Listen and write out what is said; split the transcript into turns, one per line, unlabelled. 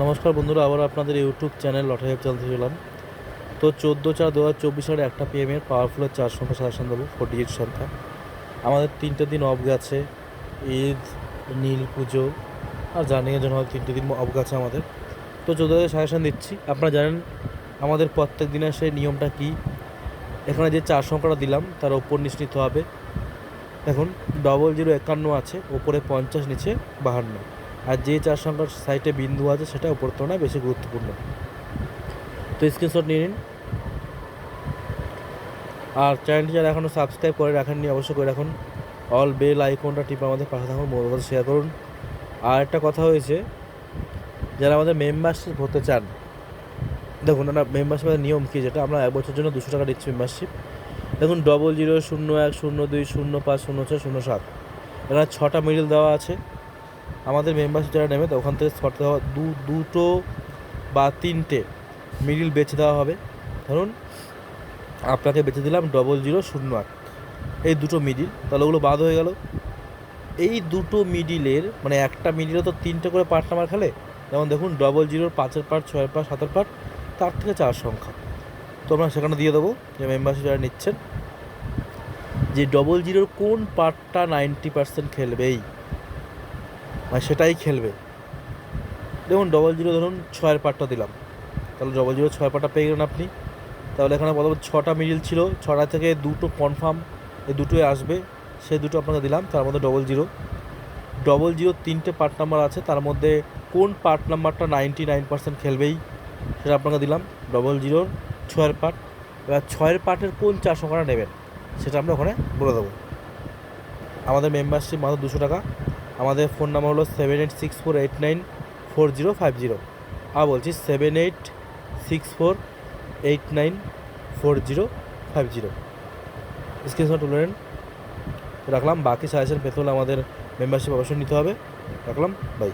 নমস্কার বন্ধুরা, আবার আপনাদের ইউটিউব চ্যানেল লটারি চালতে চলাম তো চোদ্দ চার দু হাজার চব্বিশ সালে একটা পি পিএমের পাওয়ারফুলের চার সংখ্যা সাজেশন দেবো ফোর্টি এইট সংখ্যা আমাদের তিনটে দিন অফ গেছে, ঈদ, নীল পুজো, আর জানিয়ে জন্য তিনটে দিন অফ গেছে আমাদের। তো চোদ্দ হাজার সাজেশন দিচ্ছি, আপনারা জানেন আমাদের প্রত্যেক দিনের সেই নিয়মটা কী? এখানে যে চার সংখ্যাটা দিলাম, তার ওপর নিচ নিতে হবে। এখন ডবল জিরো একান্ন আছে ওপরে পঞ্চাশ, নিচে বাহান্ন। আর যে চার সংখ্যার সাইটে বিন্দু আছে, সেটা উপর তুলনায় বেশি গুরুত্বপূর্ণ। তো স্ক্রিনশট নিয়ে নিন। আর চ্যানেলটি যারা এখনও সাবস্ক্রাইব করে রাখেননি, অবশ্যই করে রাখুন। অল বেল আইকনটা টিপে আমাদের পাশে থাকুন মোবাইল শেয়ার করুন। আর একটা কথা হয়েছে, যারা আমাদের মেম্বারশিপ হতে চান, দেখুন, আমরা মেম্বারশিপের নিয়ম কী যেটা, আমরা এক বছরের জন্য দুশো টাকা দিচ্ছি মেম্বারশিপ দেখুন ডবল জিরো শূন্য এক, শূন্য দুই, শূন্য পাঁচ, শূন্য ছয়, শূন্য সাত। এখানে ছটা মিডিল দেওয়া আছে। আমাদের মেম্বারশিপ যারা নেবে, তো ওখান থেকে স্পট দেওয়া দু দুটো বা তিনটে মিডিল বেছে দেওয়া হবে। ধরুন, আপনাকে বেছে দিলাম ডবল জিরো শূন্য আট। এই দুটো মিডিল তাহলে ওগুলো বাদ হয়ে গেল। এই দুটো মিডিলের মানে একটা মিডিলে তো তিনটে করে পার্ট নাম্বার খেলে, যেমন দেখুন ডবল জিরোর পাঁচের পার্ট ছয়ের পার্ট সাতের পার্ট তার থেকে চার সংখ্যা। তো আমরা সেখানে দিয়ে দেবো, যে মেম্বারশিপ যারা নিচ্ছেন, যে ডবল জিরোর কোন পার্টটা নাইনটি পার্সেন্ট খেলবেই? মানে সেটাই খেলবে। দেখুন ডবল জিরো ধরুন, ছয়ের পার্টটা দিলাম। তাহলে ডবল জিরো ছয় পার্টটা পেয়ে গেলেন আপনি। তাহলে এখানে প্রথমে ছটা মিডিল ছিল, ছটা থেকে দুটো কনফার্ম এই দুটোই আসবে। সেই দুটো আপনাকে দিলাম, তার মধ্যে ডবল জিরো ডবল জিরো তিনটে পার্ট নাম্বার আছে, তার মধ্যে কোন পার্ট নাম্বারটা নাইনটি নাইন পার্সেন্ট খেলবেই, সেটা আপনাকে দিলাম। ডবল জিরোর ছয়ের পার্ট এবার ছয়ের পার্টের কোন চার সংখ্যাটা নেবেন, সেটা আমরা ওখানে বলে দেবো। আমাদের মেম্বারশিপ মাত্র দুশো টাকা। আমাদের ফোন নাম্বার হলো seven eight six four eight nine four zero five zero আর বলছি seven eight six four eight nine four zero five zero screenshot তুলে নেন। রাখলাম। বাকি সাজেশন পেতে হলে আমাদের মেম্বারশিপ অবশ্যই নিতে হবে। রাখলাম। বাই